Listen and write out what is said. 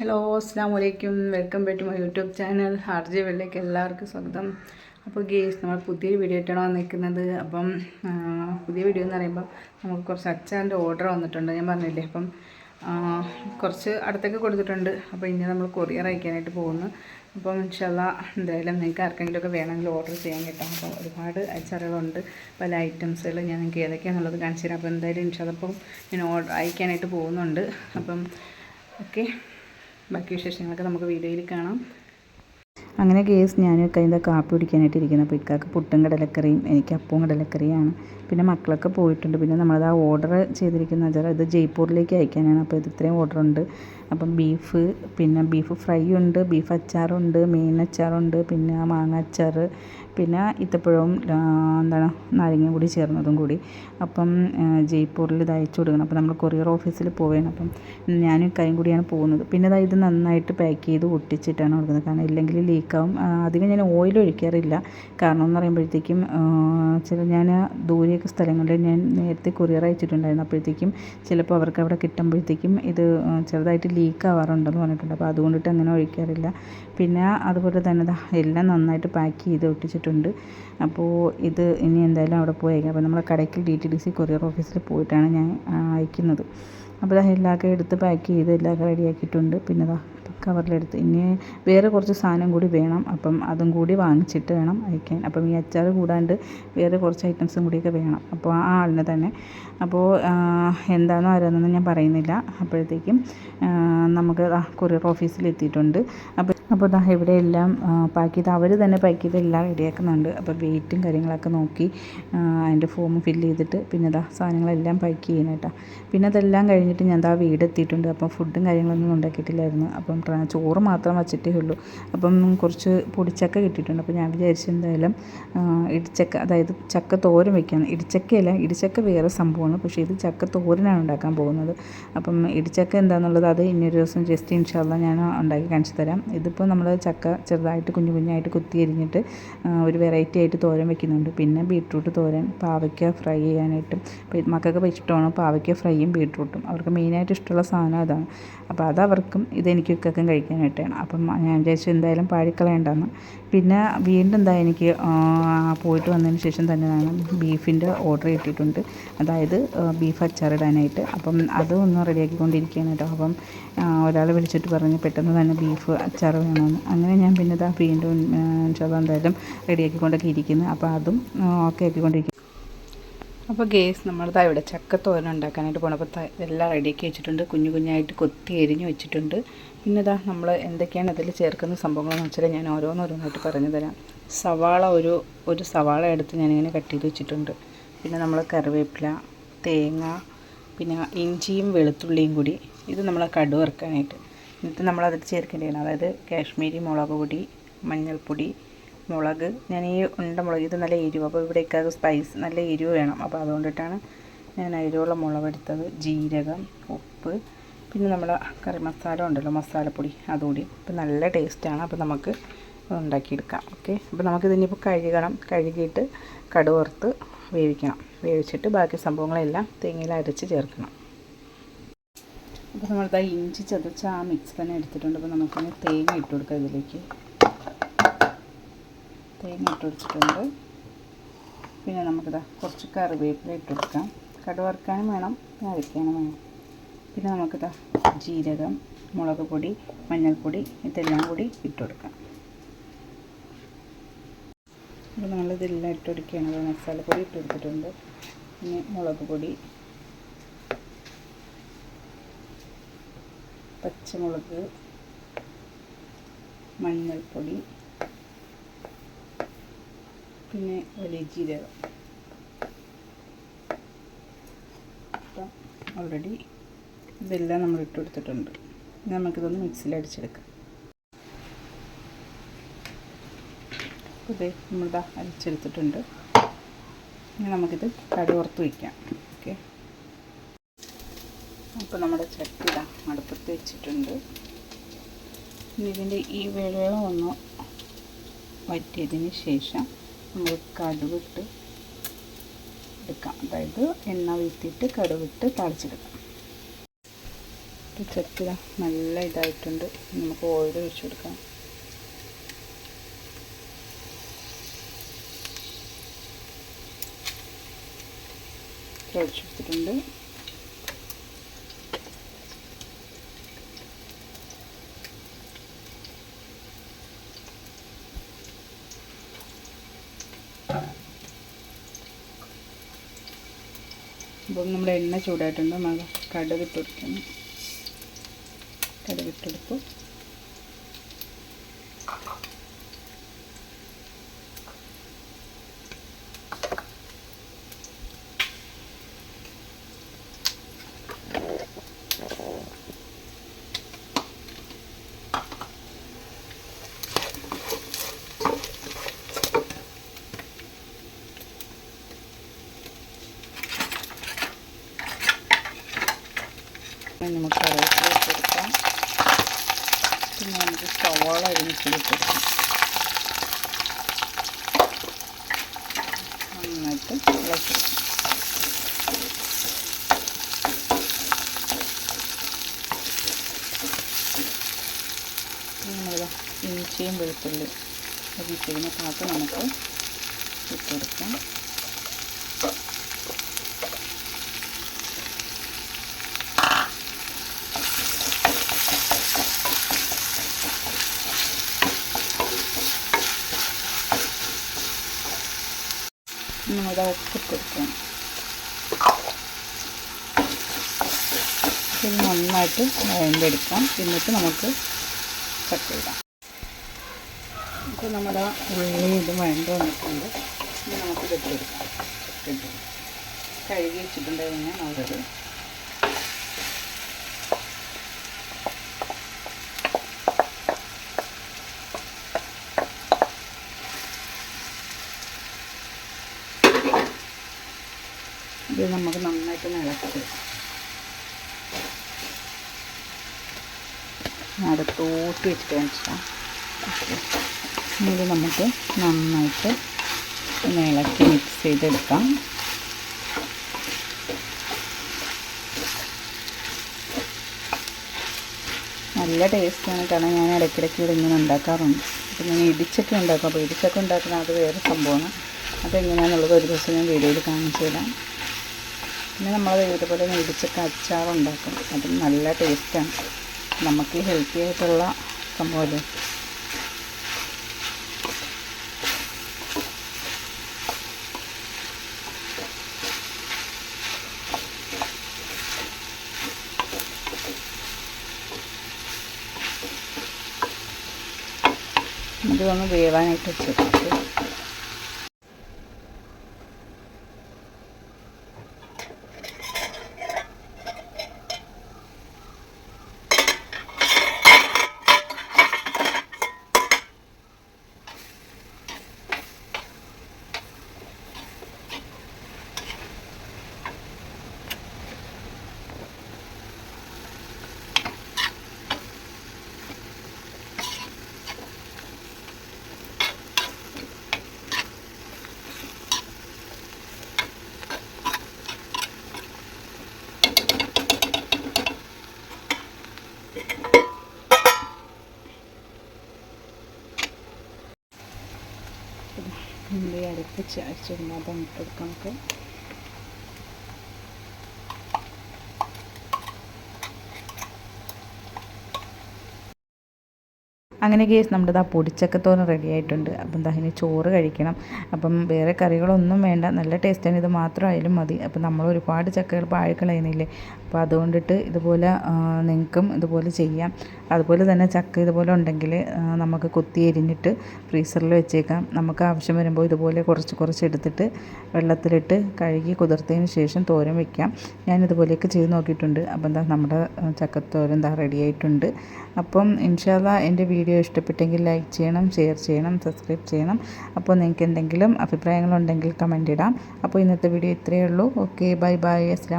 Hello അസ്സാം വലൈക്കും welcome back to my YouTube channel ഹാർജി വെള്ളിലേക്ക് എല്ലാവർക്കും സ്വാഗതം. അപ്പോൾ ഗേസ് നമ്മൾ പുതിയൊരു വീഡിയോ ഇട്ടാണ് വന്നിരിക്കുന്നത്. അപ്പം പുതിയ വീഡിയോ എന്ന് പറയുമ്പോൾ നമുക്ക് കുറച്ച് അച്ചാന്റെ ഓർഡർ വന്നിട്ടുണ്ട്. ഞാൻ പറഞ്ഞില്ലേ? അപ്പം കുറച്ച് അടുത്തേക്ക് കൊടുത്തിട്ടുണ്ട്. അപ്പോൾ ഇനി നമ്മൾ കൊറിയർ അയക്കാനായിട്ട് പോകുന്നു. അപ്പം ഇൻഷല്ല എന്തായാലും നിങ്ങൾക്ക് ആർക്കെങ്കിലുമൊക്കെ വേണമെങ്കിൽ ഓർഡർ ചെയ്യാൻ കേട്ടോ. അപ്പോൾ ഒരുപാട് അച്ചാറുകളുണ്ട്. പല ഐറ്റംസുകൾ ഞാൻ നിങ്ങൾക്ക് ഏതൊക്കെയാണെന്നുള്ളത് കാണിച്ചു തരാം. അപ്പോൾ എന്തായാലും ഇൻഷല്ല ഞാൻ ഓർഡർ അയക്കാനായിട്ട് പോകുന്നുണ്ട്. അപ്പം ഓക്കെ ബാക്കി വിശേഷങ്ങളൊക്കെ നമുക്ക് വീഡിയോയിൽ കാണാം. അങ്ങനെ കേസ് ഞാൻ കൈന്ത കാപ്പി കുടിക്കാനായിട്ട് ഇരിക്കുന്നത് അപ്പോൾ ഇക്കാക്ക് പുട്ടും കടലക്കറിയും എനിക്ക് അപ്പവും കടലക്കറിയാണ് പിന്നെ മക്കളൊക്കെ പോയിട്ടുണ്ട്. പിന്നെ നമ്മളത് ആ ഓർഡർ ചെയ്തിരിക്കുന്ന വെച്ചാൽ ഇത് ജയ്പൂരിലേക്ക് അയക്കാനാണ്. അപ്പോൾ ഇത് ഇത്രയും ഓർഡർ ഉണ്ട്. അപ്പം ബീഫ് പിന്നെ ബീഫ് ഫ്രൈ ഉണ്ട് ബീഫ് അച്ചാറുണ്ട് മീൻ അച്ചാറുണ്ട് പിന്നെ മാങ്ങ അച്ചാർ പിന്നെ ഇത്തപ്പഴവും എന്താണ് നാരങ്ങയും കൂടി ചേർന്നതും കൂടി. അപ്പം ജയ്പൂരിൽ ഇത് അയച്ചു കൊടുക്കണം. അപ്പം നമ്മൾ കൊറിയർ ഓഫീസിൽ പോവുകയാണ് അപ്പം ഞാനും കൈയും കൂടിയാണ് പോകുന്നത്. പിന്നെ ഇതാ നന്നായിട്ട് പാക്ക് ചെയ്ത് ഒട്ടിച്ചിട്ടാണ് കൊടുക്കുന്നത്. കാരണം ഇല്ലെങ്കിൽ ലീക്കാവും. അധികം ഞാൻ ഓയിൽ ഒഴിക്കാറില്ല. കാരണം എന്ന് പറയുമ്പോഴത്തേക്കും ചില ഞാൻ ദൂരെയൊക്കെ സ്ഥലങ്ങളിൽ ഞാൻ നേരത്തെ കൊറിയർ അയച്ചിട്ടുണ്ടായിരുന്നു. അപ്പോഴത്തേക്കും ചിലപ്പോൾ അവർക്ക് അവിടെ കിട്ടുമ്പോഴത്തേക്കും ഇത് ചെറുതായിട്ട് ലീക്ക് ആവാറുണ്ടെന്ന് പറഞ്ഞിട്ടുണ്ട്. അപ്പോൾ അതുകൊണ്ടിട്ട് അങ്ങനെ ഒഴിക്കാറില്ല. പിന്നെ അതുപോലെ തന്നെ എല്ലാം നന്നായിട്ട് പാക്ക് ചെയ്ത് ഒട്ടിച്ചിട്ടുണ്ട് അപ്പോൾ ഇത് ഇനി എന്തായാലും അവിടെ പോയേക്കാം. അപ്പോൾ നമ്മൾ Kadakkal D T D C courier ഓഫീസിൽ പോയിട്ടാണ് ഞാൻ അയക്കുന്നത്. അപ്പോൾ എല്ലാം എല്ലാമൊക്കെ എടുത്ത് പാക്ക് ചെയ്ത് എല്ലാം റെഡിയാക്കിയിട്ടുണ്ട് പിന്നെ ദാ കവറിലെടുത്ത് ഇനി വേറെ കുറച്ച് സാധനം കൂടി വേണം. അപ്പം അതും കൂടി വാങ്ങിച്ചിട്ട് വേണം അയക്കാൻ. അപ്പം ഈ അച്ചാർ കൂടാണ്ട് വേറെ കുറച്ച് ഐറ്റംസും കൂടിയൊക്കെ വേണം. അപ്പോൾ ആ ആളിനെ തന്നെ. അപ്പോൾ എന്താണോ ആരാണെന്നൊന്നും ഞാൻ പറയുന്നില്ല. അപ്പോഴത്തേക്കും നമുക്ക് കൊറിയർ ഓഫീസിൽ എത്തിയിട്ടുണ്ട്. അപ്പോൾ അപ്പോൾ ദാ ഇവിടെ എല്ലാം പാക്ക് ചെയ്ത് അവർ തന്നെ പാക്ക് ചെയ്ത് എല്ലാം റെഡിയാക്കുന്നുണ്ട് അപ്പോൾ വെയിറ്റും കാര്യങ്ങളൊക്കെ നോക്കി അതിന്റെ ഫോം ഫില്ല് ചെയ്തിട്ട് പിന്നെ ദാ സാധനങ്ങളെല്ലാം പാക്ക് ചെയ്യണം കേട്ടോ. പിന്നെ അതെല്ലാം കഴിഞ്ഞിട്ട് ഞാൻ ദാ വീട് എത്തിയിട്ടുണ്ട് അപ്പം ഫുഡും കാര്യങ്ങളൊന്നും ഉണ്ടാക്കിയിട്ടില്ലായിരുന്നു. അപ്പം ചോറ് മാത്രം വച്ചിട്ടേ ഉള്ളൂ. അപ്പം കുറച്ച് പൊടിച്ചക്ക കിട്ടിയിട്ടുണ്ട്. അപ്പോൾ ഞാൻ വിചാരിച്ചു എന്തായാലും ഇടിച്ചക്ക അതായത് ചക്ക തോരൻ വെക്കാൻ ഇടിച്ചക്കയല്ല ഇടിച്ചക്ക വേറെ സംഭവമാണ്. പക്ഷേ ഇത് ചക്ക തോരനാണ് ഉണ്ടാക്കാൻ പോകുന്നത്. അപ്പം ഇടിച്ചക്ക എന്താണെന്നുള്ളത് അത് ഇനിയൊരു ദിവസം ജസ്റ്റ് ഇൻഷാല്ല ഞാൻ ഉണ്ടാക്കി കാണിച്ചു തരാം. ഇതിപ്പോൾ നമ്മൾ ചക്ക ചെറുതായിട്ട് കുഞ്ഞു കുഞ്ഞായിട്ട് കുത്തി അരിഞ്ഞിട്ട് ഒരു വെറൈറ്റി ആയിട്ട് തോരൻ വെക്കുന്നുണ്ട്. പിന്നെ ബീട്രൂട്ട് തോരൻ പാവയ്ക്ക ഫ്രൈ ചെയ്യാനായിട്ടും. ഇപ്പോൾ മക്കൾക്ക് ഇഷ്ടമാണ് പാവയ്ക്ക ഫ്രൈയും ബീട്രൂട്ടും അവർക്ക് മെയിനായിട്ട് ഇഷ്ടമുള്ള സാധനം അതാണ്. അപ്പോൾ അത് അവർക്കും ഇതെനിക്കൊക്കെ കഴിക്കാനായിട്ടാണ്. അപ്പം ഞാൻ വിചാരിച്ചു എന്തായാലും പാഴിക്കളയണ്ടെന്ന് പിന്നെ വീണ്ടും എന്താ എനിക്ക് പോയിട്ട് വന്നതിന് ശേഷം തന്നെയാണ് ബീഫിന്റെ ഓർഡർ കിട്ടിയിട്ടുണ്ട്. അതായത് ബീഫ് അച്ചാറിടാനായിട്ട് അപ്പം അതും ഒന്ന് റെഡിയാക്കിക്കൊണ്ടിരിക്കുകയാണ് കേട്ടോ. അപ്പം ഒരാൾ വിളിച്ചിട്ട് പറഞ്ഞ് പെട്ടെന്ന് തന്നെ ബീഫ് അച്ചാർ വേണമെന്ന് അങ്ങനെ ഞാൻ പിന്നെ ഇതാ വീണ്ടും ഇൻഷാല്ല എന്തായാലും റെഡിയാക്കിക്കൊണ്ടൊക്കെ ഇരിക്കുന്നു. അപ്പോൾ അതും ഓക്കെ ആക്കിക്കൊണ്ടിരിക്കും അപ്പോൾ ഗേസ് നമ്മളിതാ ഇവിടെ ചക്കത്തോരൻ ഉണ്ടാക്കാനായിട്ട് പോണപ്പോൾ എല്ലാം റെഡിയാക്കി വെച്ചിട്ടുണ്ട്. കുഞ്ഞു കുഞ്ഞായിട്ട് കൊത്തി എരിഞ്ഞ് വെച്ചിട്ടുണ്ട്. പിന്നെ ഇതാ നമ്മൾ എന്തൊക്കെയാണ് അതിൽ ചേർക്കുന്ന സംഭവങ്ങളെന്ന് വെച്ചാൽ ഞാൻ ഓരോന്നോരോന്നായിട്ട് പറഞ്ഞു തരാം. സവാള ഒരു ഒരു സവാള എടുത്ത് ഞാനിങ്ങനെ കട്ട് ചെയ്ത് വെച്ചിട്ടുണ്ട്. പിന്നെ നമ്മൾ കറിവേപ്പില തേങ്ങ പിന്നെ ഇഞ്ചിയും വെളുത്തുള്ളിയും കൂടി ഇത് നമ്മൾ കടു വറുക്കാനായിട്ട് എന്നിട്ട് നമ്മൾ അതിൽ ചേർക്കേണ്ടതാണ് അതായത് കാശ്മീരി മുളക് പൊടി മഞ്ഞൾപ്പൊടി മുളക്. ഞാൻ ഈ ഉണ്ട മുളക് ഇത് നല്ല എരിവ്. അപ്പോൾ ഇവിടേക്ക് സ്പൈസ് നല്ല എരിവ് വേണം. അപ്പോൾ അതുകൊണ്ടിട്ടാണ് ഞാൻ എരിവുള്ള മുളക് എടുത്തത്. ജീരകം ഉപ്പ്. പിന്നെ നമ്മൾ കറി മസാല ഉണ്ടല്ലോ മസാലപ്പൊടി അതുകൂടി. അപ്പോൾ നല്ല ടേസ്റ്റാണ് അപ്പോൾ നമുക്ക് ഉണ്ടാക്കിയെടുക്കാം. ഓക്കെ? അപ്പോൾ നമുക്കിതിനിപ്പോൾ കഴുകണം. കഴുകിയിട്ട് കടുവറുത്ത് വേവിക്കണം. വേവിച്ചിട്ട് ബാക്കി സംഭവങ്ങളെല്ലാം തേങ്ങയിൽ അരച്ച് ചേർക്കണം. അപ്പോൾ നമ്മളിതാ ഇഞ്ചി ചതച്ച ആ മിക്സ് തന്നെ എടുത്തിട്ടുണ്ട്. അപ്പോൾ നമുക്ക് തേങ്ങ ഇട്ട് കൊടുക്കാം ഇതിലേക്ക്. തേങ്ങ ഇട്ട് കൊടുത്തിട്ടുണ്ട്. പിന്നെ നമുക്കിതാ കുറച്ച് കറിവേപ്പില ഇട്ട് കൊടുക്കാം. കടുവറുക്കാനും വേണം അരയ്ക്കാനും വേണം. പിന്നെ നമുക്കിതാ ജീരകം മുളക് പൊടി മഞ്ഞൾപ്പൊടി ഇതെല്ലാം കൂടി ഇട്ട് കൊടുക്കാം. അപ്പോൾ നമ്മളിതെല്ലാം ഇട്ട് കൊടുക്കുകയാണ്. മസാലപ്പൊടി ഇട്ട് കൊടുത്തിട്ടുണ്ട്. പിന്നെ മുളക് പൊടി പച്ചമുളക് മഞ്ഞൾപ്പൊടി പിന്നെ വലിയ ജീരകം. അപ്പം ഓൾറെഡി ഇതെല്ലാം നമ്മൾ ഇട്ട് കൊടുത്തിട്ടുണ്ട്. നമുക്കിതൊന്ന് മിക്സിയിൽ അടിച്ചെടുക്കാം. ഇതേ നമ്മളിതാ അരിച്ചെടുത്തിട്ടുണ്ട്. ഇനി നമുക്കിത് കടുവറുത്ത് വയ്ക്കാം. ഓക്കെ അപ്പോൾ നമ്മുടെ ചട്ടി ഇതാ അടുപ്പത്ത് വെച്ചിട്ടുണ്ട്. ഇതിന്റെ ഈ വെള്ളം ഒന്ന് വറ്റിയതിന് ശേഷം നമ്മൾ കടുവിട്ട് എടുക്കാം. അതായത് എണ്ണ വീത്തിയിട്ട് കടുവിട്ട് തളിച്ചെടുക്കാം. ചട്ടി നല്ല ഇതായിട്ടുണ്ട്. നമുക്ക് ഓയിൽ ഒഴിച്ചു കൊടുക്കാം. ഒഴിച്ചു അപ്പം നമ്മുടെ എണ്ണ ചൂടായിട്ടുണ്ട്. കടുക് ഇട്ട് കടുക് നമുക്ക് കറിവേപ്പില ഇട്ട് കൊടുക്കാം പിന്നെ നമുക്ക് സവാള അരിഞ്ഞിട്ട് കൊടുക്കാം ഇഞ്ചിയും വെളുത്തുള്ളി അരിച്ചിരുന്ന പാത്രം നമുക്ക് ഇട്ട് കൊടുക്കാം നമ്മളിത് ഉപ്പിട്ട് കൊടുക്കണം ഇത് നന്നായിട്ട് വേണ്ടെടുക്കാം എന്നിട്ട് നമുക്ക് കട്ട് ഇടാം അപ്പോൾ നമ്മുടെ ഉള്ളി ഇത് വേണ്ട വന്നിട്ടുണ്ട്. ഇനി നമുക്ക് കെട്ടിയെടുക്കാം കെട്ടി കഴുകി വെച്ചിട്ടുണ്ടായിരുന്നു അവരത്. ഇത് നമുക്ക് നന്നായിട്ട് ഇളക്കി അടുത്തോട്ട് വെച്ചിട്ട് കാണിച്ചാൽ ഇത് നമുക്ക് നന്നായിട്ട് ഒന്ന് ഇളക്കി മിക്സ് ചെയ്തെടുക്കാം. നല്ല ടേസ്റ്റാണ് കാരണം ഞാൻ ഇടയ്ക്കിടയ്ക്ക് ഇവിടെ ഇങ്ങനെ ഉണ്ടാക്കാറുണ്ട്. അപ്പം ഞാൻ ഇടിച്ചൊക്കെ ഉണ്ടാക്കും. അപ്പോൾ ഇടിച്ചൊക്കെ ഉണ്ടാക്കുന്ന അത് വേറെ സംഭവമാണ്. അതെങ്ങനെയാണെന്നുള്ളത് ഒരു ദിവസം ഞാൻ വീഡിയോയിൽ കാണിച്ചു തരാം പിന്നെ നമ്മൾ ഇതുപോലെ ഇടിച്ചൊക്കെ അച്ചാറുണ്ടാക്കും അതും നല്ല ടേസ്റ്റാണ്. നമുക്ക് ഹെൽത്തി ആയിട്ടുള്ള സംഭവമല്ലേ? ഇതൊന്ന് വേവാനായിട്ട് വെച്ചിട്ട് അടുപ്പിച്ച് അരച്ചിടുമ്പോൾ അതും ഇട്ടെടുക്കാം നമുക്ക്. അങ്ങനെ കേസ് നമ്മുടെ ആ പൊടിച്ചക്കത്തോന് റെഡി ആയിട്ടുണ്ട്. അപ്പം ഇനി ചോറ് കഴിക്കണം. അപ്പം വേറെ കറികളൊന്നും വേണ്ട. നല്ല ടേസ്റ്റാണ് ഇത് മാത്രം ആയാലും മതി. അപ്പം നമ്മൾ ഒരുപാട് ചക്കകൾ പാഴക്കളയുന്നില്ലേ അപ്പോൾ അതുകൊണ്ടിട്ട് ഇതുപോലെ നിങ്ങൾക്കും ഇതുപോലെ ചെയ്യാം. അതുപോലെ തന്നെ ചക്ക ഇതുപോലെ ഉണ്ടെങ്കിൽ നമുക്ക് കുത്തി എരിഞ്ഞിട്ട് ഫ്രീസറിൽ വെച്ചേക്കാം. നമുക്ക് ആവശ്യം വരുമ്പോൾ ഇതുപോലെ കുറച്ച് കുറച്ച് എടുത്തിട്ട് വെള്ളത്തിലിട്ട് കഴുകി കുതിർത്തതിന് ശേഷം തോരൻ വയ്ക്കാം ഞാൻ ഇതുപോലെയൊക്കെ ചെയ്ത് നോക്കിയിട്ടുണ്ട്. അപ്പം എന്താ നമ്മുടെ ചക്കത്തോരൻ എന്താ റെഡി ആയിട്ടുണ്ട്. അപ്പം ഇൻഷാല്ല എന്റെ വീഡിയോ ഇഷ്ടപ്പെട്ടെങ്കിൽ ലൈക്ക് ചെയ്യണം ഷെയർ ചെയ്യണം സബ്സ്ക്രൈബ് ചെയ്യണം. അപ്പോൾ നിങ്ങൾക്ക് എന്തെങ്കിലും അഭിപ്രായങ്ങളുണ്ടെങ്കിൽ കമന്റ് ഇടാം. അപ്പോൾ ഇന്നത്തെ വീഡിയോ ഇത്രയേ ഉള്ളൂ. ഓക്കെ ബൈ ബൈ അസ്ലാം